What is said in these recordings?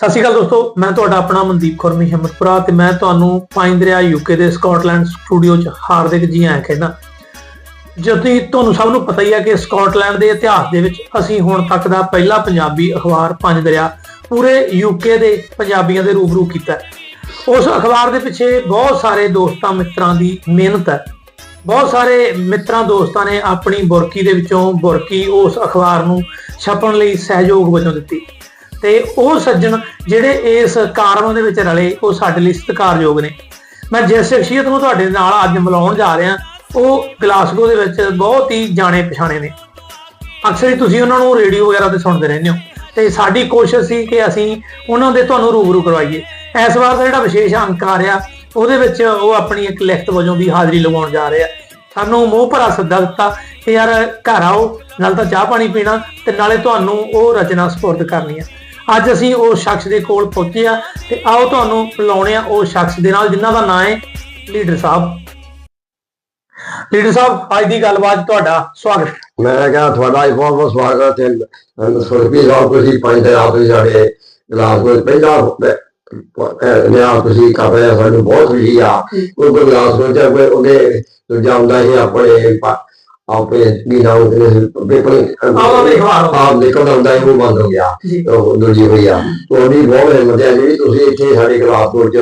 ਸਤਿ ਸ਼੍ਰੀ ਅਕਾਲ ਦੋਸਤੋ, ਮੈਂ ਤੁਹਾਡਾ ਆਪਣਾ ਮਨਦੀਪ ਖੁਰਮੀ ਹਿੰਮਤਪੁਰਾ ਤੇ ਮੈਂ ਤੁਹਾਨੂੰ ਪੰਜ ਦਰਿਆ ਯੂਕੇ ਦੇ ਸਕਾਟਲੈਂਡ ਸਟੂਡੀਓ 'ਚ, ਹਾਰਦਿਕ ਜੀ ਆਇਆਂ ਕਹਿੰਦਾ ਜਦੋਂ ਤੁਹਾਨੂੰ ਸਭ ਨੂੰ ਪਤਾ ਹੀ ਹੈ ਕਿ ਸਕਾਟਲੈਂਡ ਦੇ ਇਤਿਹਾਸ ਦੇ ਵਿੱਚ ਅਸੀਂ ਹੁਣ ਤੱਕ ਦਾ ਪਹਿਲਾ ਪੰਜਾਬੀ ਅਖਬਾਰ ਪੰਜ ਦਰਿਆ ਪੂਰੇ ਯੂਕੇ ਦੇ ਪੰਜਾਬੀਆਂ ਦੇ ਰੂਬਰੂ ਕੀਤਾ ਉਸ ਅਖਬਾਰ ਦੇ ਪਿੱਛੇ ਬਹੁਤ ਸਾਰੇ ਦੋਸਤਾਂ ਮਿੱਤਰਾਂ ਦੀ ਮਿਹਨਤ ਹੈ। ਬਹੁਤ ਸਾਰੇ ਮਿੱਤਰਾਂ ਦੋਸਤਾਂ ਨੇ ਆਪਣੀ ਬੁਰਕੀ ਦੇ ਵਿੱਚੋਂ ਬੁਰਕੀ ਉਸ ਅਖਬਾਰ ਨੂੰ ਛਪਣ ਲਈ ਸਹਿਯੋਗ ਵਜੋਂ ਦਿੱਤੀ। ਤੇ ਉਹ ਸੱਜਣ ਜਿਹੜੇ ਇਸ ਕਾਰਵਾਂ ਦੇ ਵਿੱਚ ਰਲੇ, ਉਹ ਸਾਡੇ ਲਈ ਸਤਿਕਾਰਯੋਗ ਨੇ। ਮੈਂ ਜਿਸ ਸ਼ਖਸੀਅਤ ਨੂੰ ਤੁਹਾਡੇ ਨਾਲ ਅੱਜ ਮਿਲਾਉਣ ਜਾ ਰਿਹਾ, ਉਹ ਗਲਾਸਗੋ ਦੇ ਵਿੱਚ ਬਹੁਤ ਹੀ ਜਾਣੇ ਪਛਾਣੇ ਨੇ। ਅਕਸਰ ਹੀ ਤੁਸੀਂ ਉਹਨਾਂ ਨੂੰ ਰੇਡੀਓ ਵਗੈਰਾ ਤੇ ਸੁਣਦੇ ਰਹਿੰਦੇ ਹੋ। ਤੇ ਸਾਡੀ ਕੋਸ਼ਿਸ਼ ਸੀ ਕਿ ਅਸੀਂ ਉਹਨਾਂ ਦੇ ਤੁਹਾਨੂੰ ਰੂਬਰੂ ਕਰਵਾਈਏ। ਇਸ ਵਾਰ ਦਾ ਜਿਹੜਾ ਵਿਸ਼ੇਸ਼ ਅੰਕ ਆ ਰਿਹਾ, ਉਹਦੇ ਵਿੱਚ ਉਹ ਆਪਣੀ ਇੱਕ ਲਿਖਤ ਵਜੋਂ ਵੀ ਹਾਜ਼ਰੀ ਲਗਾਉਣ ਜਾ ਰਹੇ ਆ। ਸਾਨੂੰ ਮੋਹ ਭਰਾ ਸੱਦਾ ਦਿੱਤਾ ਕਿ ਯਾਰ ਘਰ ਆਓ, ਨਾਲ ਤਾਂ ਚਾਹ ਪਾਣੀ ਪੀਣਾ ਤੇ ਨਾਲੇ ਤੁਹਾਨੂੰ ਉਹ ਰਚਨਾ ਸਪੁਰਦ ਕਰਨੀ ਆ। ਅੱਜ ਅਸੀਂ ਉਸ ਸ਼ਖਸ ਦੇ ਕੋਲ ਪਹੁੰਚੇ ਆ ਤੇ ਆਓ ਤੁਹਾਨੂੰ ਮਿਲਾਉਣੇ ਆ ਉਸ ਸ਼ਖਸ ਦੇ ਨਾਲ ਜਿਨ੍ਹਾਂ ਦਾ ਨਾਮ ਹੈ ਲੀਡਰ ਸਾਹਿਬ। ਲੀਡਰ ਸਾਹਿਬ ਅੱਜ ਦੀ ਗੱਲਬਾਤ ਤੁਹਾਡਾ ਸਵਾਗਤ ਮੈਂ ਕਿਹਾ ਤੁਹਾਡਾ ਹੀ ਬਹੁਤ ਬਹੁਤ ਸਵਾਗਤ ਹੈ। ਸੁਰਪੀ ਸਾਹਿਬ ਤੁਸੀਂ ਪੰਜ ਦੇ ਆਪ ਸਾਡੇ ਗਲਾਸ ਵਿੱਚ ਪਹਿਲਾ ਨਿਆ ਤੁਸੀਂ ਕਰ ਰਹੇ ਸਾਨੂੰ ਬਹੁਤ ਖੁਸ਼ੀ ਆ। ਉਹ ਗਲਾਸ ਵਿੱਚ ਕੋਈ ਉਹਦੇ ਜਾਂਦਾ ਹੀ ਆਪਣੇ ਪਾ- ਆਪਣੇ ਕੀ ਨਾਮ ਦੇ ਪੇਪਰ। ਆਪ ਨਿਕਲ ਆਉਂਦਾ ਹੀ ਉਹ ਬੰਦ ਹੋ ਗਿਆ। ਉਹ ਦੂਜੀ ਹੋਈ ਆ। ਤੁਹਾਡੀ ਬਹੁਤ ਹਿੰਮਤ ਹੈ ਜਿਹੜੀ ਤੁਸੀਂ ਇੱਥੇ ਸਾਡੇ ਗਲਾਸ ਵਿੱਚ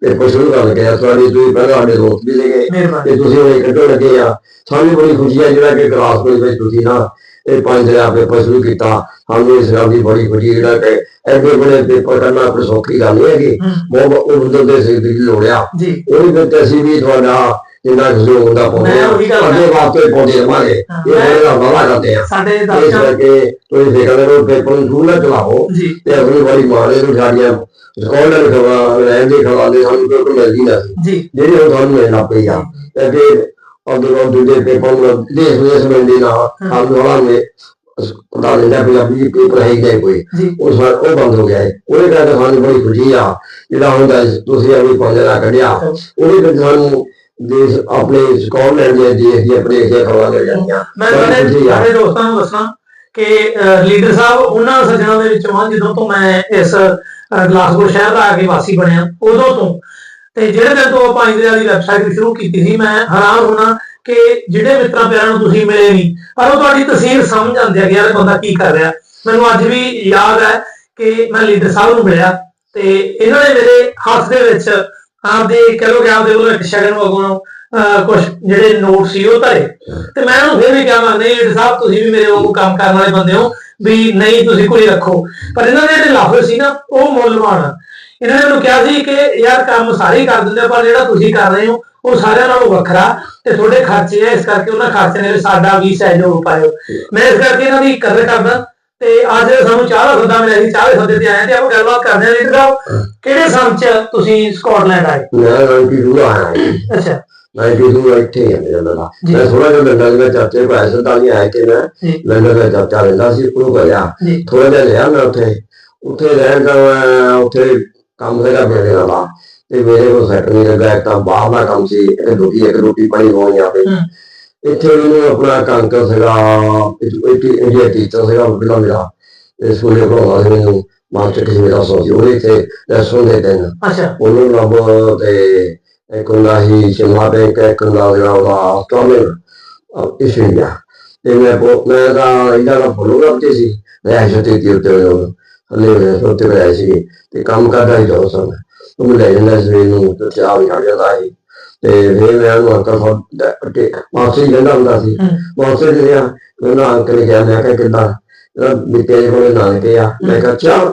ਪੇਪਰ ਸ਼ੁਰੂ ਕਰ ਲਗੇ ਤੁਹਾਡੀ ਤੁਸੀਂ ਪਹਿਲਾਂ ਸਾਡੇ ਦੋਸਤ ਵੀ ਸੀਗੇ ਤੇ ਤੁਸੀਂ ਉਹ ਇਕੱਠੇ ਲੱਗੇ ਆ। ਸਾਨੂੰ ਬੜੀ ਖੁਸ਼ੀ ਹੈ ਜਿਹੜਾ ਕਿ ਦੇ ਵਿੱਚ ਤੁਸੀਂ ਨਾ ਇਹ ਪੰਜ ਹਜ਼ਾਰ ਆਪੇ ਪਸੂ ਕੀਤਾ। ਸਾਨੂੰ ਇਸ ਗੱਲ ਦੀ ਬੜੀ ਖੁਸ਼ੀ ਜਿਹੜਾ ਕਿ ਐਡੇ ਬੜੇ ਪੇਪਰ ਕਰਨਾ ਕੋਈ ਸੌਖੀ ਗੱਲ ਨਹੀਂ ਹੈਗੀ। ਬਹੁਤ ਉਹ ਦੇ ਸਿਰ ਦੀ ਲੋੜਿਆ ਜੀ। ਉਹਦੇ ਵਿੱਚ ਅਸੀਂ ਵੀ ਤੁਹਾਡਾ ਜਿੰਨਾ ਸਹਿਯੋਗ ਹੁੰਦਾ ਪਾਉਂਦੇ ਮੈਂ ਉਹੀ ਗੱਲ ਵਾਸਤੇ ਪਾਉਂਦੇ ਰਵਾਂਗੇ ਹਾਂ, ਇਹ ਮੇਰੇ ਦਾ ਵਾਵਾ ਕਰਦੇ ਆ ਸਾਡੇ ਇਸ ਦਰਸ਼ਕ ਕਰਕੇ ਤੁਸੀਂ ਫਿਕਰ ਕਰੋ ਪੇਪਰ ਨੂੰ ਜ਼ਰੂਰ ਨਾ ਚਲਾਓ ਜੀ ਤੇ ਆਪਣੀ ਬੜੀ ਮਾਰੇ ਨੂੰ ਸਾਡੀਆਂ ਸਕਾਲਰ ਖਵਾ ਰਹਿਣ ਦੇ ਖਵਾਲੇ ਸਾਨੂੰ ਕੋਈ ਮਿਲਦੀ ਨਾ ਸੀ ਜੀ ਜਿਹੜੀ ਉਹ ਤੁਹਾਨੂੰ ਮਿਲਣਾ ਪਈਆ ਤੇ ਫਿਰ ਅਗਰ ਦੂਜੇ ਪੇਪਰ ਨੂੰ ਦੇਸ਼ ਵਿਦੇਸ਼ ਮਿਲਦੀ ਨਾ ਆਪ ਨੂੰ ਨੇ ਪਤਾ ਲੈਂਦਾ ਪੰਜਾਬੀ ਪੇਪਰ ਹੈ ਕਿ ਕੋਈ ਜੀ ਉਹ ਸਾ- ਉਹ ਬੰਦ ਹੋ ਗਿਆ ਹੈ। ਉਹਦੇ ਕਰਕੇ ਸਾਨੂੰ ਬੜੀ ਖੁਸ਼ੀ ਆ ਜਿਹੜਾ ਹੁੰਦਾ ਤੁਸੀਂ ਆਪਣੀ ਪੰਜਰਾ ਕੱਢਿਆ ਉਹਦੇ ਵਿੱਚ ਸਾਨੂੰ ਦੇਸ਼ ਆਪਣੇ ਸਕਾਲਰ ਦੇ ਦੇਸ਼ ਦੀ ਆਪਣੇ ਇਹ ਖਵਾ ਕੇ ਜਾਂਦੀਆਂ ਮੈਂ ਬੜੀ ਸਾਰੇ ਦੋਸਤਾਂ ਨੂੰ ਦੱਸਣਾ ਕਿ ਲੀਡਰ ਸਾਹਿਬ ਉਹਨਾਂ ਸੱਜਣਾਂ ਦੇ ਵਿੱਚੋਂ ਆ ਜਦੋਂ ਤੋਂ ਮੈਂ ਇਸ ਅਹ, ਗਲਾਸਗੋ ਸ਼ਹਿਰ ਦਾ ਆ ਕੇ ਵਾਸੀ ਬਣਿਆ ਉਦੋਂ ਤੋਂ। ਤੇ ਜਿਹੜੇ ਦਿਨ ਤੋਂ ਆਪਾਂ ਇੰਦਰੀਆ ਦੀ ਵੈਬਸਾਈਟ ਸ਼ੁਰੂ ਕੀਤੀ ਸੀ ਮੈਂ ਹੈਰਾਨ ਹੋਣਾ ਕਿ ਜਿਹੜੇ ਮਿੱਤਰਾਂ ਪਿਆਰਾਂ ਨੂੰ ਤੁਸੀਂ ਮਿਲੇ ਨਹੀਂ ਪਰ ਉਹ ਤੁਹਾਡੀ ਤਸਵੀਰ ਸਮਝ ਆਉਂਦੇ ਆ ਕਿ ਯਾਰ ਬੰਦਾ ਕੀ ਕਰ ਰਿਹਾ। ਮੈਨੂੰ ਅੱਜ ਵੀ ਯਾਦ ਹੈ ਕਿ ਮੈਂ ਲੀਡਰ ਸਾਹਿਬ ਨੂੰ ਮਿਲਿਆ ਤੇ ਇਹਨਾਂ ਨੇ ਮੇਰੇ ਹੱਥ ਦੇ ਵਿੱਚ ਆਪਦੇ ਕਹਿ ਲੋ ਕਿ ਆਪਦੇ ਵੱਲੋਂ ਇੱਕ ਸ਼ਗਨ ਵਗੋਂ ਕੁਝ ਜਿਹੜੇ ਨੋਟ ਸੀ ਉਹ ਧਰੇ। ਤੇ ਮੈਂ ਉਹਨੂੰ ਫਿਰ ਵੀ ਕਿਹਾ ਨਹੀਂ ਲੀਡਰ ਸਾਹਿਬ, ਤੁਸੀਂ ਵੀ ਮੇਰੇ ਵਾਂਗੂ ਕੰਮ ਕਰਨ ਵਾਲੇ ਬੰਦੇ ਹੋ, ਵੀ ਨਹੀਂ, ਤੁਸੀਂ ਕੋਈ ਰੱਖੋ। ਪਰ ਇਹਨਾਂ ਦੇ ਜਿਹੜੇ ਲਾਫੇ ਸੀ ਨਾ, ਉਹ ਮੁੱਲਵਾਨ ਆ। ਇਹਨਾਂ ਨੇ ਮੈਨੂੰ ਕਿਹਾ ਸੀ ਕਿ ਯਾਰ, ਕੰਮ ਸਾਰੇ ਕਰ ਦਿੰਦੇ ਪਰ ਜਿਹੜਾ ਤੁਸੀਂ ਕਰ ਰਹੇ ਹੋ, ਉਹ ਸਾਰਿਆਂ ਨਾਲੋਂ ਵੱਖਰਾ। ਤੇ ਤੁਹਾਡੇ ਖਰਚੇ ਆ, ਇਸ ਕਰਕੇ ਉਹਨਾਂ ਖਰਚੇ ਨੇ ਸਾਡਾ ਵੀ ਸਹਿਯੋਗ ਪਾਇਓ। ਮੈਂ ਇਸ ਕਰਕੇ ਇਹਨਾਂ ਦੀ ਕਦਰ ਕਰਦਾ ਤੇ ਅੱਜ ਸਾਨੂੰ ਚਾਹ ਦਾ ਸੱਦਾ ਮਿਲਿਆ ਸੀ ਚਾਹ ਦੇ ਸੱਦੇ ਤੇ ਆਏ ਤੇ ਆਪਾਂ ਗੱਲਬਾਤ ਕਰਦੇ ਹਾਂ ਲੀਡਰ ਸਾਹਿਬ ਕਿਹੜੇ ਸੰਨ ਚ ਤੁਸੀਂ ਸਕਾਟਲੈਂਡ ਆਏ? ਮੈਂ ਰਣਪੀਰ ਨੂੰ ਆਇਆ ਅੱਛਾ। ਮੈਂ ਕਿ ਤੂੰ ਇੱਥੇ ਹੀ ਆ ਮੇਰਾ ਜੀ। ਮੈਂ ਥੋੜਾ ਜਿਹਾ ਲੰਡਨ ਦੇ ਚਾਚੇ ਭਾਈ ਸਰਦਾਰੀ ਆਇਆ ਕਿ ਮੈਂ ਜੀ। ਲੰਡਨ ਦਾ ਚਾਚਾ ਰਹਿੰਦਾ ਸੀ ਉਹ ਗਿਆ ਜੀ। ਥੋੜਾ ਜਿਹਾ ਲਿਆ ਮੈਂ ਉੱਥੇ। ਉੱਥੇ ਰਹਿਣ ਦਾ ਮੈਂ ਉੱਥੇ ਕੰਮ ਹੈਗਾ ਮੇਰੇ ਨਾਲ। ਤੇ ਮੇਰੇ ਕੋਲ ਸੈੱਟ ਨਹੀਂ ਲੱਗਾ ਇੱਕ ਤਾਂ ਬਾਹਰ ਦਾ ਕੰਮ ਸੀ ਇੱਕ ਰੋਟੀ ਇੱਕ ਰੋਟੀ ਪਾਣੀ ਹੋਣੀ ਆਪੇ। ਹਮ। ਇੱਥੇ ਮੈਨੂੰ ਆਪਣਾ ਕੰਕ ਸੀਗਾ ਇੱਕ ਇੰਡੀਆ ਟੀਚਰ ਸੀਗਾ ਬਿਲਾ ਮੇਰਾ ਇਹ ਸਕੂਲੇ ਪੜਾਉਂਦਾ ਸੀ ਮੈਨੂੰ ਮਾਸਟਰ ਕਿਸੇ ਮੇਰਾ ਸੋ ਸੀ ਉਹਦੇ ਤੇ ਲੈਸਨ ਦੇ ਦਿਨ ਅੱਛਾ। ਉਹਨੂੰ ਰੱਬ ਤੇ ਇੱਕ ਹੁੰਦਾ ਹੀ ਸ਼ਿਮਲਾ ਬੈਂਕ ਇੱਕ ਹੁੰਦਾ ਜਿਹੜਾ ਉਹਦਾ ਆਸਟ੍ਰੇਲੀਆ ਇਸ ਇੰਡੀਆ। ਤੇ ਮੈਂ ਬੋ- ਮੈਂ ਤਾਂ ਇਹਨਾਂ ਦਾ ਫੋਲੋਅਰ ਤੇ ਸੀ ਮੈਂ ਜੋਤੇ ਦੀ ਉੱਤੇ ਹਲੇ ਉੱਤੇ ਰਿਹਾ ਸੀ ਤੇ ਕੰਮ ਕਰਦਾ ਹੀ ਦੋ ਸਨ। ਉਹ ਲੈ ਜਾਂਦਾ ਸੀ ਨੂੰ ਤੇ ਚਾਹ ਵੀ ਆ ਜਾਂਦਾ ਸੀ। ਤੇ ਫਿਰ ਮੈਂ ਉਹਨੂੰ ਅੰਕਲ ਸਾਹਿਬ ਤੇ ਮਾਸੀ ਕਹਿੰਦਾ ਹੁੰਦਾ ਸੀ। ਮਾਸੀ ਜੀ ਨੇ ਮੈਨੂੰ ਅੰਕਲ ਕਿਹਾ ਮੈਂ ਕਿਹਾ ਕਿੱਦਾਂ? ਵੀ ਤੇਰੇ ਕੋਲ ਨਾਨਕੇ ਆ। ਮੈਂ ਕਿਹਾ ਚਾ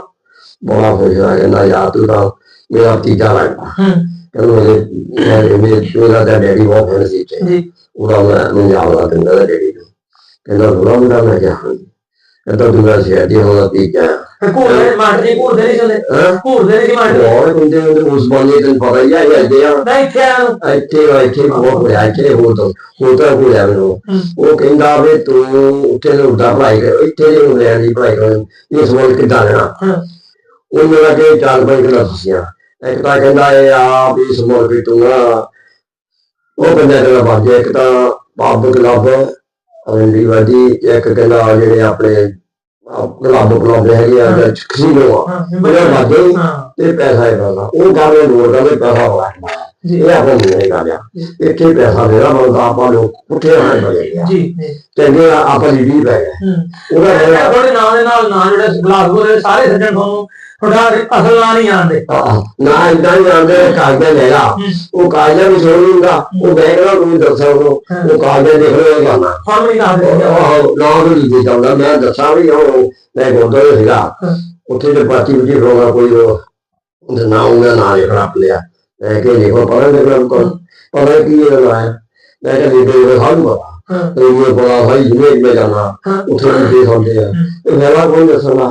ਬੜਾ ਖੁਸ਼ ਹੋਇਆ ਕਹਿੰਦਾ ਯਾਰ ਤੂੰ ਤਾਂ ਮੇਰਾ ਤੀਜਾ ਲੱਗਦਾ ਹੂੰ। ਕਹਿੰਦਾ ਮੇਰੇ ਮੇਰੇ ਮੇਰੇ ਤਾਂ ਡੈਡੀ ਬਹੁਤ ਫੇਮਸ ਸੀ ਜੀ। ਉਹਦਾ ਮੈਂ ਮੈਨੂੰ ਯਾਦ ਆ ਉਹਦਾ ਡੈਡੀ ਨੂੰ। ਕਹਿੰਦਾ ਮੁੰਡਾ ਮੈਂ ਕਿਹਾ ਤੂੰ ਮੈਂ ਸ਼ਹਿਰ ਦੀ ਹੋਣਾ ਕਿਆ ਤੇ ਘੂਰਦੇ ਜੀ ਘੂਰਦੇ ਨਹੀਂ ਚਲੇ। ਹਾਂ? ਘੂਰਦੇ ਨਹੀਂ ਮਾਸਟਰ ਬਹੁਤ ਹੁੰਦੇ ਹੁੰਦੇ ਉਸ ਬੰਦੇ ਤੈਨੂੰ ਪਤਾ ਹੀ ਆ ਆ। ਨਹੀਂ ਇੱਥੇ। ਇੱਥੇ ਇੱਥੇ ਬਹੁਤ ਹੋਇਆ ਇੱਥੇ ਹੋ ਤਾਂ ਹੋ ਤਾਂ ਹੋਇਆ ਮੈਨੂੰ। ਉਹ ਕਹਿੰਦਾ ਵੀ ਤੂੰ ਉੱਥੇ ਨੂੰ ਉਡਾ ਪੜਾਈ ਕਰ ਇੱਥੇ ਨਹੀਂ ਹੁੰਦੇ ਦੀ ਪੜਾਈ ਕਰ ਇਸ ਵਾਰ ਕਿੱਦਾਂ ਲੈਣਾ? ਹਾਂ। ਉਹ ਮੇਰਾ ਕਿ ਇੱਕ ਤਾਂ ਕਹਿੰਦਾ ਇਹ ਆ ਵੀ ਤੂੰ ਨਾ ਉਹ ਬੰਦਾ ਜਿਹੜਾ ਬਾਜੇ ਇੱਕ ਤਾਂ ਬਾਬ ਕਲੱਬ। ਅਵੰਡੀ ਵਾਦੀ ਇੱਕ ਕਹਿੰਦਾ ਜਿਹੜੇ ਆਪਣੇ ਕਲੱਬ ਕਲੱਬ ਹੈਗੇ ਆ ਜਾਂ ਖਸੀਨੋ ਆ ਹਾਂ ਉਹਨਾਂ ਲੱਗੇ ਹਾਂ। ਤੇ ਪੈਸਾ ਹੀ ਪੈਸਾ। ਉਹ ਗੱਲ ਲੋੜ ਕਰਦੇ ਪੈਸਾ ਜੀ ਇਹ ਆਪਾਂ ਨਹੀਂ ਗੱਲ ਆ ਇੱਥੇ ਪੈਸਾ ਦੇਣਾ ਬੰਦਾ ਆਪਾਂ ਲੋਕ ਪੁੱਠੇ ਹੋਣੇ ਬਣੇ ਜੀ ਚੰਗੇ ਆਪਾਂ ਲੀਡੀ ਪੈ ਗਏ। ਹੂੰ। ਉਹਦਾ ਜਿਹੜਾ ਤੁਹਾਡੇ ਨਾਂ ਦੇ ਨਾਲ ਨਾਂ ਜਿਹੜਾ ਗਲਾਸਗੋ ਦੇ ਸਾਰੇ ਸੱਜਣ ਤੁਹਾਨੂੰ ਤੁਹਾਡਾ ਅਸਲ ਨਾਂ ਨਹੀਂ ਜਾਣਦੇ। ਨਾ ਇਦਾਂ ਹੀ ਜਾਂਦੇ ਕਾਗਜ਼ਾਂ ਲੈ ਲਾ। ਉਹ ਕਾਗਜ਼ਾਂ ਵੀ ਛੋੜ ਲੂੰਗਾ ਉਹ ਬੈਗ ਨਾਲ ਨੂੰ ਦੱਸਾਂ ਉਹ ਉਹ ਕਾਗਜ਼ਾਂ ਦੇਖ ਲਓ ਹੁਣ ਵੀ ਨਾਂ ਦੇ ਉਹ ਨਾ ਵੀ ਨਹੀਂ ਜਾਂਦਾ। ਮੈਂ ਦੱਸਾਂ ਵੀ ਉਹ ਮੈਂ ਗੁਰਦੁਆਰੇ ਸੀਗਾ। ਉੱਥੇ ਕੋਈ ਉਹ। ਉਹਦਾ ਨਾਂ ਉਹਦਾ ਨਾਂ ਲਿਖਣਾ ਆਪਣਿਆ ਮੈਂ ਕਿ ਲਿਖੋ ਪੜ੍ਹਨ ਦੇ ਕੋਲ ਕੋਲ ਪਤਾ ਕੀ ਇਹ ਲਾਇਆ ਮੈਂ ਕਿਹਾ ਉਹ ਸਾਨੂੰ ਪਤਾ ਤੇ ਉਹ ਬੜਾ ਭਾਈ ਜਿਵੇਂ ਮੈਂ ਜਾਣਾ ਉੱਥੇ ਵੀ ਦੇ ਹੁੰਦੇ ਆ ਤੇ ਮੇਰਾ ਕੋਈ ਦੱਸਣਾ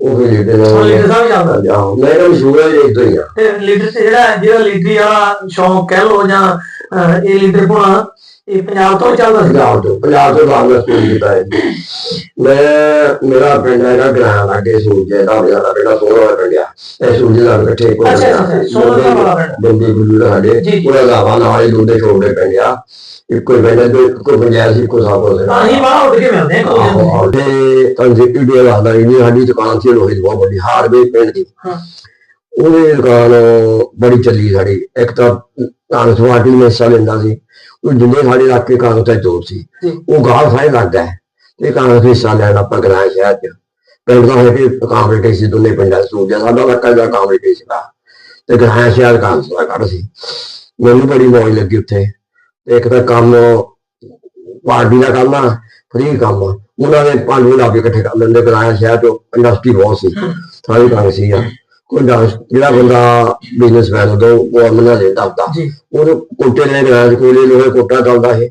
ਉਹ ਵੀ ਲਿਖਦੇ ਨੇ ਹੁਣ ਲੀਡਰ ਸਾਹਿਬ ਚੱਲਦਾ ਜਾਓ ਮੈਂ ਕਿਹਾ ਮਸ਼ਹੂਰ ਹੈ ਤੋਂ ਹੀ ਆ ਤੇ ਲੀਡਰ ਤੇ ਜਿਹੜਾ ਜਿਹੜਾ ਲੀਡਰੀ ਵਾਲਾ ਸ਼ੌਂਕ ਕਹਿ ਲੋ ਜਾਂ ਇਹ ਲੀਡਰ ਹੋਣਾ ਇਹ ਪੰਜਾਬ ਤੋਂ ਚੱਲਦਾ ਸੀ। ਪੰਜਾਬ ਤੋਂ ਪੰਜਾਬ ਤੋਂ ਮੈਂ ਸਕੂਲ ਕੀਤਾ ਹੈ ਮੈਂ ਮੇਰਾ ਪਿੰਡ ਹੈਗਾ ਗ੍ਰਾਂ ਲਾਗੇ ਸੂਰਜੇ ਦਾ ਮੇਰਾ ਪਿੰਡ ਸੋਹਣਾ ਵਾਲਾ ਪਿੰਡ ਆ। ਇਹ ਸੂਰਜੇ ਦਾ ਇਕੱਠੇ ਕੋਲ ਅੱਛਾ ਸੋਨਾ ਦਾ ਪਿੰਡ। ਬੰਦੇ ਗੁੱਲੂ ਸਾਡੇ ਜੀ। ਉਹਦਾ ਗਾਵਾ ਨਾਲ ਹੀ ਦੁੰਦੇ ਛੋੜਦੇ ਪਿੰਡ ਆ। ਇੱਕੋ ਹੀ ਪਿੰਡ ਦੇ ਇੱਕੋ ਪੰਜਾਬ ਸੀ ਇੱਕੋ ਸਾਬੋ ਦੇ ਅਸੀਂ ਬਾਹਰ ਉੱਡ ਕੇ ਮਿਲਦੇ। ਆਹੋ ਤੇ ਕੰਜੀਟੀ ਦੇ ਲੱਗਦਾ ਇਹ ਸਾਡੀ ਦੁਕਾਨ ਸੀ ਲੋਹੇ ਦੀ ਬਹੁਤ ਵੱਡੀ ਹਾਰਵੇ ਪਿੰਡ ਦੀ। ਹਾਂ। ਉਹਦੀ ਦੁਕਾਨ ਬੜੀ ਚੱਲੀ ਸਾਡੀ। ਇੱਕ ਤਾਂ ਕਾਂਗਰਸ ਪਾਰਟੀ ਨੇ ਹਿੱਸਾ ਲੈਂਦਾ ਸੀ। ਉਹ ਜਿੰਨੇ ਸਾਡੇ ਇਲਾਕੇ ਕਾਂਗਰਸ ਦਾ ਜੋਰ ਸੀ। ਉਹ ਗਾਲ ਸਾਰੇ ਲੱਗਦਾ ਹੈ। ਤੇ ਕਾਂਗਰਸ ਹਿੱਸਾ ਲੈਣ ਆਪਾਂ ਗਰਾਂ ਸ਼ਹਿਰ ਚ ਪਿੰਡ ਦਾ ਹੈ ਕਿ ਕਾਂਗਰਸ ਸੀ ਦੋਨੇ ਪਿੰਡਾਂ ਸੂਜਾ ਸਾਡਾ ਇਲਾਕਾ ਦਾ ਕਾਂਗਰਸ ਸੀਗਾ। ਤੇ ਗਰਾਂ ਸ਼ਹਿਰ ਕਾਂਗਰਸ ਦਾ ਕੱਢ ਸੀ। ਮੈਨੂੰ ਬੜੀ ਮੌਜ ਲੱਗੀ ਉੱਥੇ। ਤੇ ਇੱਕ ਤਾਂ ਕੰਮ ਪਾਰਟੀ ਦਾ ਕੰਮ ਆ ਫ੍ਰੀ ਕੰਮ ਆ। ਉਹਨਾਂ ਦੇ ਪੰਜ ਲਾ ਕੇ ਇਕੱਠੇ ਕਰ ਲੈਂਦੇ ਗਰਾਂ ਸ਼ਹਿਰ ਤੋਂ ਇੰਡਸਟਰੀ ਬਹੁਤ ਸੀ। ਸਾਰੀ ਕਾਂਗਰਸ ਸੀ ਆ। ਕੋਈ ਡਾਂਸ ਜਿਹੜਾ ਬੰਦਾ ਬਿਜ਼ਨਸਮੈਨ ਉਦੋਂ ਉਹ ਅਮਨਾ ਦੇ ਦਬਦਾ ਜੀ। ਉਹ ਕੋਟੇ ਨੇ ਗਰਾਂ ਕੋਲੇ ਲੋਹੇ ਕੋਟਾ ਚੱਲਦਾ ਹੈ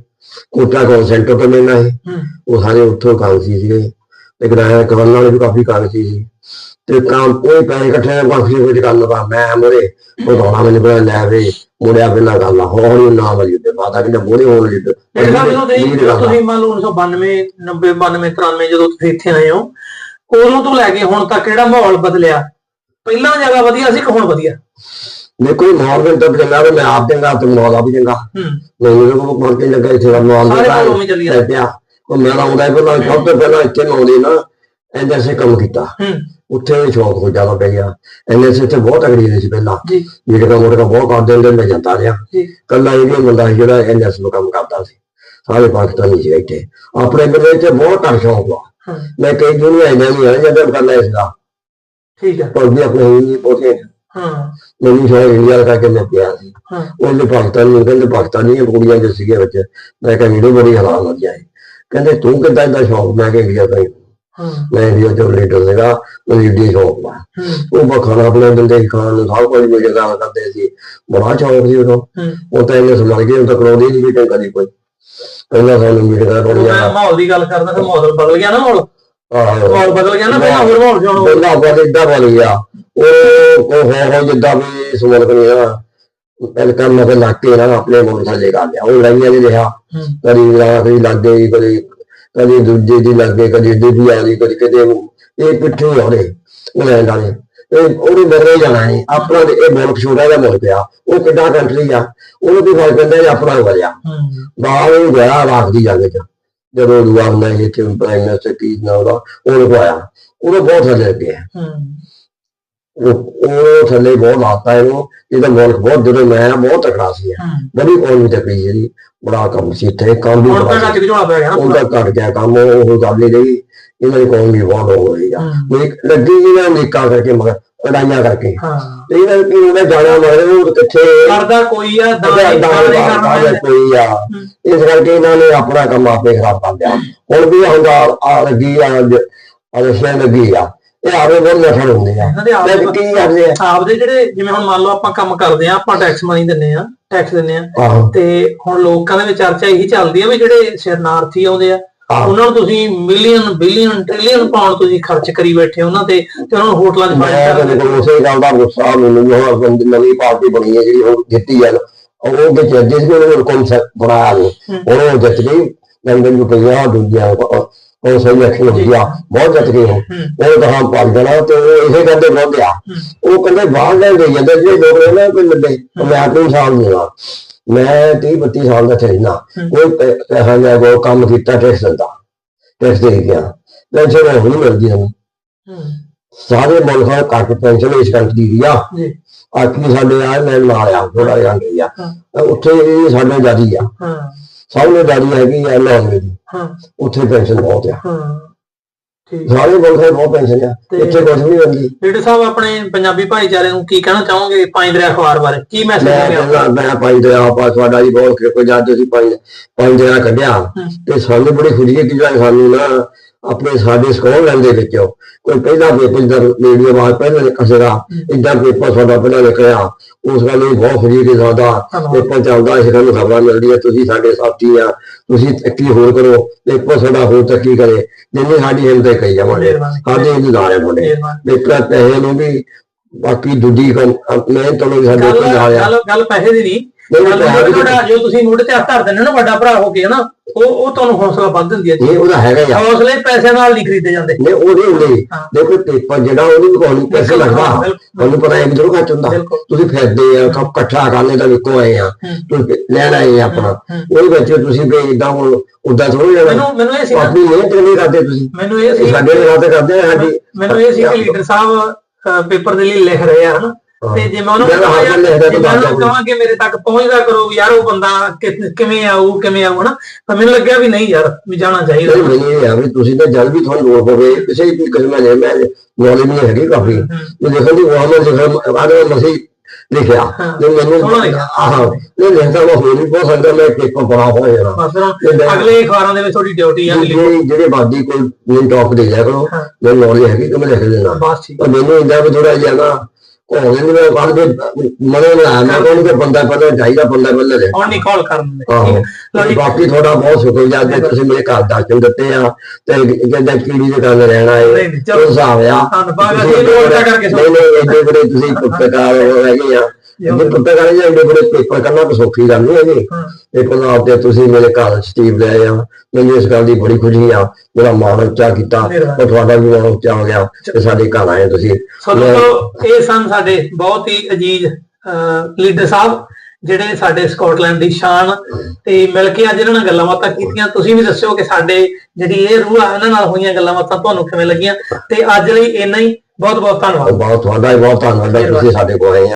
ਕੋਟਾ ਕੋਲ ਸੈਂਟਰ ਤੋਂ ਮਿਲਣਾ ਹੈ ਹੂੰ। ਉਹ ਸਾਰੇ ਉੱਥੋਂ ਕਾਂਗਰਸੀ ਸੀਗੇ। ਤੇ ਗਰਾਂ ਕਰਨ ਵਾਲੇ ਵੀ ਕਾਫੀ ਕਾਂਗਰਸੀ ਸੀ ਤੇ ਕੰਮ ਕੋਈ ਪੈਸੇ ਇਕੱਠੇ ਬਾਕੀ ਵਿੱਚ ਗੱਲ ਪਾ ਮੈਂ ਮੋਰੇ ਉਹ ਦੋਣਾ ਮੈਨੂੰ ਬਣਾ ਲੈ ਵੇ ਮੁੜਿਆ ਬਿਨਾ ਗੱਲ ਆ ਹੌਲੀ ਨਾ ਮਰੀ ਤੇ ਬਾਦਾ ਕਿ ਮੋਰੇ ਹੋਣ ਲਈ ਤੇ ਇਹ ਤਾਂ ਜਦੋਂ ਤੁਸੀਂ ਮੰਨ ਲਓ 1992 90 92 93 ਜਦੋਂ ਤੁਸੀਂ ਇੱਥੇ ਆਏ ਹੋ ਉਦੋਂ ਤੋਂ ਲੈ ਕੇ ਹੁਣ ਤੱਕ ਜਿਹੜਾ ਮਾਹੌਲ ਬਦਲਿਆ? ਪਹਿਲਾਂ ਜ਼ਿਆਦਾ ਵਧੀਆ ਸੀ ਕਿ ਹੁਣ ਵਧੀਆ। ਨੇ ਕੋਈ ਮਾਹੌਲ ਵਿੱਚ ਤਾਂ ਚੰਗਾ ਮੈਂ ਆਪ ਚੰਗਾ ਤੇ ਮਾਹੌਲ ਆਪ ਚੰਗਾ। ਹੂੰ। ਮੈਨੂੰ ਤਾਂ ਮਨ ਕੇ ਲੱਗਾ ਇੱਥੇ ਦਾ ਮਾਹੌਲ ਦਾ ਕੋਲੋਂ ਹੀ ਪਿਆ। ਉਹ ਮੇਰਾ ਆਉਂਦਾ ਪਹਿਲਾਂ ਸਭ ਤੋਂ ਪਹਿਲਾਂ ਇੱਥੇ ਨੂੰ ਆਉਂਦੇ ਨਾ ਐਨਐਸਏ ਕੰਮ ਕੀਤਾ। ਹੂੰ। ਉੱਥੇ ਵੀ ਸ਼ੌਕ ਹੋ ਜ਼ਿਆਦਾ ਪੈ ਗਿਆ। ਐਨਐਸਏ ਤੇ ਬਹੁਤ ਅਗੜੀ ਸੀ ਪਹਿਲਾਂ। ਜੀ। ਜਿਹੜਾ ਮੋਟਰ ਬਹੁਤ ਕਰਦੇ ਹੁੰਦੇ ਮੈਂ ਜਾਂਦਾ ਰਿਹਾ। ਕੱਲਾ ਇਹ ਵੀ ਬੰਦਾ ਜਿਹੜਾ ਐਨਐਸ ਨੂੰ ਕੰਮ ਕਰਦਾ ਸੀ। ਸਾਰੇ ਪਾਕਿਸਤਾਨੀ ਸੀ ਇੱਥੇ। ਆਪਣੇ ਬੰਦੇ ਤੇ ਬਹੁਤ ਘੱਟ ਸ਼ੌਕ ਵਾ। ਹਾਂ। ਮੈਂ ਕਈ ਦੁਨੀਆ ਇਹਨਾਂ ਨਹੀਂ ਆ ਜਦੋਂ ਕਰਨਾ ਇਸ ਦਾ। ਠੀਕ ਹੈ ਵੀ ਆਪਣੇ ਹੀ ਬਹੁਤੇ ਹਾਂ। ਮੈਨੂੰ ਸ਼ੌਕ ਇੰਡੀਆ ਦਾ ਕਰਕੇ ਮੈਂ ਪਿਆ ਸੀ। ਹਾਂ। ਉਹਦੇ ਪਾਕਿਸਤਾਨੀ ਨੂੰ ਕਹਿੰਦੇ ਪਾਕਿਸਤਾਨੀ ਕੁੜੀਆਂ ਜੋ ਸੀਗੇ ਵਿੱਚ। ਮੈਂ ਕਿਹਾ ਵੀਡੀਓ ਬੜੀ ਹਲਾਲ ਲੱਗ ਜਾਏ। ਕਹਿੰਦੇ ਤੂੰ ਕਿੱਦਾਂ ਦਾ ਸ਼ੌਕ? ਮੈਂ ਕਿਹਾ ਇੰਡੀਆ ਦਾ ਹੀ ਹਾਂ। ਮੈਂ ਇੰਡੀਆ ਚੋਂ ਲੀਡਰ ਸੀਗਾ ਮੈਨੂੰ ਇੰਡੀਆ ਸ਼ੌਕ ਵਾ। ਹੂੰ। ਉਹ ਬਖਾਣਾ ਆਪਣੇ ਬੰਦੇ ਸੀ ਖਾਣ ਨੂੰ ਸਭ ਕੁਝ ਮਿਲ ਜਾਂਦਾ ਕਰਦੇ ਸੀ। ਬੜਾ ਸ਼ੌਕ ਸੀ ਉਦੋਂ ਹੂੰ। ਉਹ ਤਾਂ ਇਹਨੇ ਸਮਝ ਗਏ ਉਹ ਤਾਂ ਕਰਾਉਂਦੇ ਨਹੀਂ ਵੀ ਕਦੀ ਕੋਈ। ਪਹਿਲਾਂ ਸਾਨੂੰ ਮੀਟਿੰਗਾਂ ਮੈਂ ਬੜੀਆਂ ਮਾਹੌਲ ਦੀ ਗੱਲ ਕਰਦਾ ਫਿਰ ਮਾਹੌਲ ਬਦਲ ਗਿਆ ਨਾ ਆਹੋ ਮਾਹੌਲ ਬਦਲ ਗਿਆ ਨਾ ਪਹਿਲਾਂ ਹੋਰ ਮਾਹੌਲ ਸੀ ਹੁਣ ਪਹਿਲਾਂ ਬਾਅਦ ਇਦਾਂ ਬਣ ਗਿਆ। ਉਹ ਉਹ ਹੋ ਹੋ ਜਿੱਦਾਂ ਵੀ ਸਮਝ ਕਰੀ ਨਾ ਇਹ ਕੰਮ ਮਤੇ ਲੱਗ ਕੇ ਨਾ ਆਪਣੇ ਮੁੰਡੇ ਥੱਲੇ ਕਰ ਲਿਆ। ਉਹ ਲੜਾਈਆਂ ਨਹੀਂ ਰਿਹਾ। ਹੂੰ। ਕਦੀ ਰਾਤ ਦੀ ਲੱਗ ਗਈ ਕਦੀ ਕਦੀ ਦੂਜੇ ਦੀ ਲੱਗ ਗਈ ਕਦੀ ਦੂਜੀ ਆ ਗਈ ਕਦੀ ਕਿਤੇ ਇਹ ਪਿੱਠੇ ਹੋਣੇ ਉਹ ਲੈ ਜਾਣੇ ਇਹ ਉਹਨੂੰ ਜਾਣਾ ਨਹੀਂ ਆਪਣਾ ਇਹ ਮੁਲਕ ਛੋਟਾ ਜਿਹਾ ਮੁਲਕ ਆ। ਉਹ ਕਿੱਡਾ ਕੰਟਰੀ ਆ। ਉਹਨੂੰ ਵੀ ਫ਼ਰਕ ਪੈਂਦਾ ਆਪਣਾ ਹੂੰ ਬਾਹਰ ਉਹ ਗਿਆ ਦੀ ਜਦੋਂ ਦੁਆ ਹੁੰਦਾ ਸੀ ਇੱਥੇ ਪ੍ਰਾਈਮ ਮਿਨਿਸਟਰ ਕੀ ਨਾ ਉਹਦਾ ਉਹਨੇ ਕੋਇਆ ਉਹਦਾ ਬਹੁਤ ਥੱਲੇ ਹੂੰ। ਉਹ ਉਹ ਥੱਲੇ ਬਹੁਤ ਆਤਾ ਇਹਨੂੰ ਇਹਦਾ ਮੁਲਕ ਬਹੁਤ ਜਦੋਂ ਮੈਂ ਬਹੁਤ ਤਕੜਾ ਸੀ। ਹੂੰ। ਬੜੀ ਕੌਮ ਤਕੜੀ ਜਿਹੜੀ ਬੜਾ ਕੰਮ ਸੀ ਇੱਥੇ ਕੰਮ ਵੀ ਬੜਾ ਤਾਂ ਉਹਦਾ ਘਟ ਗਿਆ ਕੰਮ ਉਹ ਗੱਲ ਨਹੀਂ ਰਹੀ। ਇਹਨਾਂ ਦੀ ਕੌਮ ਵੀ ਬਹੁਤ ਹੋ ਰਹੀ ਆ। ਮੇਕ ਲੱਗੀ ਜਿਹਨਾਂ ਨੇਕਾਂ ਕਰਕੇ ਮਗਰ ਲੜਾਈਆਂ ਕਰਕੇ। ਹਾਂ। ਤੇ ਇਹਨਾਂ ਕੀ ਉਹਨੇ ਜਾਣਾ ਮਗਰ ਉਹ ਕਿੱਥੇ ਕਰਦਾ ਕੋਈ ਆ ਦਾਣੇ ਨਹੀਂ ਕੋਈ ਆ। ਇਸ ਕਰਕੇ ਇਹਨਾਂ ਨੇ ਆਪਣਾ ਕੰਮ ਆਪੇ ਖਰਾਬ ਕਰ ਲਿਆ। ਹੁਣ ਵੀ ਹੁੰਦਾ ਆ ਲੱਗੀ ਆ ਰਸ਼ੀਆ ਲੱਗੀ ਆ। ਇਹ ਆਵੇ ਬਹੁਤ ਨਸ਼ਰ ਹੁੰਦੇ ਆ। ਇਹਨਾਂ ਆਪ ਤੇ ਕੀ ਕਰਦੇ ਆ? ਆਪਦੇ ਜਿਹੜੇ ਜਿਵੇਂ ਹੁਣ ਮੰਨ ਲਓ ਆਪਾਂ ਕੰਮ ਕਰਦੇ ਆ ਆਪਾਂ ਟੈਕਸ ਮਨੀ ਦਿੰਨੇ ਆ ਟੈਕਸ ਦਿੰਨੇ ਆ। ਤੇ ਹੁਣ ਲੋਕਾਂ ਦੇ ਵਿੱਚ ਚਰਚਾ ਇਹੀ ਚੱਲਦੀ ਆ ਵੀ ਜਿਹੜੇ ਸ਼ਰਨਾਰਥੀ ਆਉਂਦੇ ਆ। ਉਹਨਾਂ ਨੂੰ ਤੁਸੀਂ ਮਿਲੀਅਨ ਬਿਲੀਅਨ ਟ੍ਰਿਲੀਅਨ ਪਾਉਂਡ ਤੁਸੀਂ ਖਰਚ ਕਰੀ ਬੈਠੇ ਉਹਨਾਂ ਤੇ ਤੇ ਉਹਨਾਂ ਨੂੰ ਹੋਟਲਾਂ 'ਚ ਤਾਂ ਕਰਦੇ ਕੋਲ ਉਸੇ ਗੱਲ ਦਾ ਗੁੱਸਾ ਮੈਨੂੰ ਬੰਦ- ਨਵੀਂ ਪਾਰਟੀ ਬਣੀ ਹੈ ਜਿਹੜੀ ਹੁਣ ਜਿੱਤੀ ਹੈ। ਨਾ, ਉਹ ਉਹਦੇ ਚ ਜਿਸ ਨੇ ਉਹ ਕਨਸੈਪਟ ਬਣਾਇਆ ਨੇ ਉਹ ਜਿੱਤ ਗਈ ਲੰਡਨ ਨੂੰ ਪਈਆ ਦੂਜਿਆ ਉਹ ਸਹੀ ਇਲੈਕਸ਼ਨ ਹੋ ਗਿਆ ਬਹੁਤ ਜਿੱਤ ਗਏ ਉਹ। ਹੂੰ। ਉਹ ਤਾਂ ਹਾਂ ਪੜ ਜਾਣਾ ਤੇ ਉਹ ਇਸੇ ਕਹਿੰਦੇ ਵਿਰੋਧ ਆ। ਉਹ ਕਹਿੰਦੇ ਬਾਹਰ ਲੈ ਗਈ ਜਾਂਦੇ ਜਿਹੜੇ ਲੋਕ ਨੇ ਨਾ ਕੋਈ ਉਹ ਮੈਂ ਆਪਣੀ ਸਾਲ ਦੇਣਾ ਮੈਂ 30 32 ਸਾਲ ਦਾ ਠਹਿਰਨਾ ਕੋਈ ਪੈ- ਪੈਸਾ ਲਿਆ ਕੋਈ ਕੰਮ ਕੀਤਾ ਟੈਕਸ ਦਿੰਦਾ। ਟੈਕਸ ਦੇ ਗਿਆ। ਪੈਨਸ਼ਨ ਹੁਣ ਨਹੀਂ ਮਿਲਦੀ ਸਾਨੂੰ। ਹੂੰ। ਸਾਰੇ ਮੁਲਕਾਂ ਕੱਟ ਪੈਨਸ਼ਨ ਇਸ ਕੰਟਰੀ ਦੀ ਆ। ਜੀ। ਆਖੀ ਸਾਡੇ ਆ ਮੈਂ ਨਾਲ ਆ ਥੋੜਾ ਜਿਹਾ ਗਈ ਆ। ਹਾਂ। ਉੱਥੇ ਇਹ ਸਾਡੇ ਜਿਆਦੀ ਆ। ਹਾਂ। ਸਭ ਨੂੰ ਜਿਆਦੀ ਹੈਗੀ ਆ ਨੌਰਵੇ ਦੀ। ਹਾਂ। ਉੱਥੇ ਪੈਨਸ਼ਨ ਬਹੁਤ ਆ। ਹਾਂ। ਸਾਰੇ ਮੁਲਕਾਂ ਬਹੁਤ ਪੈਨਸ਼ਨ ਆ ਤੇ- ਇੱਥੇ ਕੁਝ ਨਹੀਂ ਮਿਲਦੀ ਲੀਡਰ ਸਾਹਿਬ ਆਪਣੇ ਪੰਜਾਬੀ ਭਾਈਚਾਰੇ ਨੂੰ ਕੀ ਕਹਿਣਾ ਚਾਹੋਗੇ ਪੰਜ ਦਰਿਆ ਅਖਬਾਰ ਬਾਰੇ? ਕੀ ਮੈਸੇਜ ਮੈਂ ਕਹਿੰਦਾ ਮੈਂ ਪੰਜ ਦਰਿਆ ਪਾ ਤੁਹਾਡਾ ਜੀ ਬਹੁਤ ਕਿਰਪਾ ਜਦ ਤੁਸੀਂ ਪੰਜ ਪੰਜ ਦਰਿਆ ਕੱਢਿਆ। ਤੇ ਸਾਨੂੰ ਬੜੀ ਖੁਸ਼ੀ ਹੈ ਕਿ ਜਿਹੜਾ ਸਾਨੂੰ ਨਾ ਆਪਣੇ ਸਾਡੇ ਸਕੋਲੈਂਡ ਦੇ ਵਿੱਚ। ਕੋਈ ਪਹਿਲਾ ਪੇਪਰ ਦਾ ਰੇਡੀਓ ਆਵਾਜ਼ ਪਹਿਲਾਂ ਕਸੇਗਾ ਇਦਾਂ ਪੇਪਰ ਸਾਡਾ ਪਹਿਲਾਂ ਨਿਕਲਿਆ ਉਸ ਗੱਲ ਨੂੰ ਬਹੁਤ ਖੁਸ਼ੀ ਕਿ ਸਾਡਾ। ਪੇਪਰ ਚੱਲਦਾ ਇਸ ਨੂੰ ਖਬਰਾਂ ਮਿਲਦੀ ਹੈ ਤੁਸੀਂ ਸਾਡੇ ਸਾਥੀ ਆ ਤੁਸੀਂ ਤਰੱਕੀ ਹੋਰ ਕਰੋ ਪੇਪਰ ਸਾਡਾ ਹੋਰ ਤਰੱਕੀ ਕਰੇ। ਜਿੰਨੀ ਸਾਡੀ ਹਿੰਮਤ ਹੈ ਕਹੀ ਜਾਵਾਂਗੇ। ਸਾਡੇ ਇੰਤਜ਼ਾਰ ਹੈ ਮੁੰਡੇ। ਪੇਪਰ ਪੈਸੇ ਨੂੰ ਵੀ ਬਾਕੀ ਦੂਜੀ ਕੰਮ ਮਿਹਨਤ ਨੂੰ ਵੀ ਸਾਡੇ ਗੱਲ ਕੋਲ ਆ। ਗੱਲ ਗੱਲ ਪੈਸੇ ਦੀ ਨਹੀਂ। ਗੱਲ ਦੀ ਜੋ ਤੁਸੀਂ ਮੋਢੇ ਤੇ ਹੱਥ ਧਰ ਦਿੰਦੇ ਨਾ ਵੱਡਾ ਭਰਾ ਹੋ ਕੇ ਨਾ ਉਹ ਉਹ ਤੁਹਾਨੂੰ ਹੌਸਲਾ ਵੱਧ ਦਿੰਦੀ ਹੈ ਜੀ। ਇਹ ਉਹਦਾ ਹੈਗਾ ਆ। ਹੌਸਲੇ ਪੈਸੇ ਨਾਲ ਨਹੀਂ ਖਰੀਦੇ ਜਾਂਦੇ। ਨਹੀਂ ਉਹਦੇ ਉਹਦੇ ਹਾਂ। ਦੇਖੋ ਪੇਪਰ ਜਿਹੜਾ ਉਹਨੂੰ ਤੁਹਾਨੂੰ ਪੈਸੇ ਬਿਲਕੁਲ, ਲੱਗਦਾ। ਬਿਲਕੁਲ। ਤੁਹਾਨੂੰ ਪਤਾ ਹੈ ਕਿ ਜਦੋਂ ਘੱਟ ਹੁੰਦਾ। ਬਿਲਕੁਲ। ਤੁਸੀਂ ਫਿਰਦੇ ਆ ਸਭ ਇਕੱਠਾ ਕਰਨੇ ਦਾ ਵਿੱਕੋ ਆਏ ਆ। ਤੁਸੀਂ ਲੈਣ ਆਏ ਆ ਆਪਣਾ। ਉਹਦੇ ਵਿੱਚ ਤੁਸੀਂ ਵੀ ਇਦਾਂ ਹੁਣ ਉਦਾਂ ਥੋੜੀ ਮੈਨੂੰ ਮੈਨੂੰ ਇਹ ਸੀ ਨਾ ਆਪਣੀ ਮਿਹਨਤ ਨਹੀਂ ਕਰਦੇ ਤੁਸੀਂ? ਮੈਨੂੰ ਇਹ ਸੀ ਸਾਡੇ ਨਾਲ ਕਰਦੇ ਆ ਸਾਡੀ ਮੈਨੂੰ ਇਹ ਸੀ ਕਿ ਲੀਡਰ ਸਾਹਿਬ ਪੇਪਰ ਦੇ ਲਈ ਲਿਖ ਰਹੇ ਆ ਹਨਾ? ਤੇ ਜੇ ਮੈਂ ਉਹਨੂੰ ਮੈਂ ਕਹਾਂ ਯਾਰ, ਜੇ ਤਾਂ ਮੈਂ ਕਿ ਮੇਰੇ ਤੱਕ ਪਹੁੰਚਦਾ ਕਰੋ ਵੀ ਯਾਰ ਉਹ ਬੰਦਾ ਕਿਵੇਂ ਆਊ ਕਿਵੇਂ ਆਊ ਹਨਾ ਤਾਂ ਮੈਨੂੰ ਲੱਗਿਆ ਵੀ ਨਹੀਂ ਯਾਰ ਵੀ ਜਾਣਾ ਚਾਹੀਦਾ ਨਹੀਂ ਇਹ ਆ ਵੀ ਤੁਸੀਂ ਤਾਂ ਜਦ ਵੀ ਤੁਹਾਨੂੰ ਲੋੜ ਪਵੇ ਕਿਸੇ ਵੀ ਕਿਸਮ ਦੇ ਮੈਂ ਨੌਲੇਜ ਨਹੀਂ ਹੈਗੀ ਕਾਫੀ। ਇਹ ਦੇਖੋ ਜੀ ਮੁਹੰਮਦ ਜਫਰ ਆਦਮ ਮਸੀਹ ਲਿਖਿਆ ਹਾਂ। ਤੇ ਮੈਨੂੰ ਸੋਹਣਾ ਲਿਖਿਆ। ਹਾਂ ਇਹ ਲਿਖਦਾ ਮੈਂ ਹੋਰ ਵੀ ਬਹੁਤ ਸਕਦਾ ਮੈਂ ਪੇਪਰ ਪੜਾ ਹੋਇਆ ਮੈਂ- ਅਗਲੇ ਅਖਬਾਰਾਂ ਦੇ ਵਿੱਚ ਤੁਹਾਡੀ ਡਿਊਟੀ ਆ ਜਿਹੜੇ ਜਿਹੜੇ ਬਾਦੀ ਕੋਈ ਮੈਨੂੰ ਟੌਪ ਦੇ ਜਾ ਕਰੋ। ਮੈਂ ਨੌਲੇਜ ਹੈਗੀ ਕਿ ਮੈਂ ਲਿਖ ਦੇਣਾ ਬਸ ਠੀਕ ਮੈਨੂੰ ਇੰਦਾ ਵੀ ਥੋੜਾ ਨਾ ਉਹ ਮੈਂ ਬਾਅਦ ਦੇ ਮਨੇ ਨਾ। ਮੈਂ ਕਹਿੰਦਾ ਕਿ ਬੰਦਾ ਪਹਿਲਾਂ ਚਾਹੀਦਾ ਬੰਦਾ ਪਹਿਲਾਂ ਲੈ ਹੁਣ ਨਹੀਂ ਕਾਲ ਕਰਨ ਦੇ ਲਓ ਜੀ। ਬਾਕੀ ਤੁਹਾਡਾ ਬਹੁਤ ਸ਼ੁਕਰੀਆ ਜੇ ਤੁਸੀਂ ਮੇਰੇ ਘਰ ਦਰਸ਼ਨ ਦਿੱਤੇ ਆ ਤੇ ਜਿੱਦਾਂ ਕੀੜੀ ਦੇ ਘਰ ਰਹਿਣਾ ਹੈ। ਉਹ ਹਿਸਾਬ ਆ। ਧੰਨਵਾਦ, ਅਸੀਂ ਉਲਟਾ ਕਰਕੇ ਨਹੀਂ ਨਹੀਂ ਐਡੇ ਬੜੇ ਤੁਸੀਂ ਪੁੱਤਕਾਰ ਹੈਗੇ ਆ। ਜੇ ਪੁੱਤਕਾਰ ਜਾਂ ਐਡੇ ਬੜੇ ਪੇਪਰ ਕਰਨਾ ਤਾਂ ਸੌਖੀ ਗੱਲ ਨਹੀਂ ਹੈਗੀ। ਹਾਂ। ਇਹ ਪੰਜਾਬ ਤੇ ਤੁਸੀਂ ਮੇਰੇ ਘਰ ਸਟੀਵ ਲੈ ਆ। ਮੈਨੂੰ ਇਸ ਗੱਲ ਦੀ ਬੜੀ ਖੁਸ਼ੀ ਆ ਮੇਰਾ ਮਾਣ ਉੱਚਾ ਕੀਤਾ। ਤੇ ਤੁਹਾਡਾ ਵੀ ਮਾਣ ਉੱਚਾ ਹੋ ਗਿਆ ਤੇ ਸਾਡੇ ਘਰ ਆਏ ਤੁਸੀਂ। ਸੋ ਇਹ ਸਨ ਸਾਡੇ ਬਹੁਤ ਹੀ ਅਜੀਜ਼ ਲੀਡਰ ਸਾਹਿਬ ਜਿਹੜੇ ਸਾਡੇ ਸਕਾਟਲੈਂਡ ਦੀ ਸ਼ਾਨ ਤੇ ਮਿਲ ਕੇ ਅੱਜ ਇਹਨਾਂ ਨਾਲ ਗੱਲਾਂ ਬਾਤਾਂ ਕੀਤੀਆਂ। ਤੁਸੀਂ ਵੀ ਦੱਸਿਓ ਕਿ ਸਾਡੇ ਜਿਹੜੀ ਇਹ ਰੂਹ ਆ ਇਹਨਾਂ ਨਾਲ ਹੋਈਆਂ ਗੱਲਾਂ ਬਾਤਾਂ ਤੁਹਾਨੂੰ ਕਿਵੇਂ ਲੱਗੀਆਂ? ਤੇ ਅੱਜ ਲਈ ਇੰਨਾ ਹੀ। ਬਹੁਤ ਬਹੁਤ ਧੰਨਵਾਦ। ਬਹੁਤ ਤੁਹਾਡਾ ਬਹੁਤ ਧੰਨਵਾਦ ਤੁਸੀਂ ਸਾਡੇ ਕੋਲ ਆਏ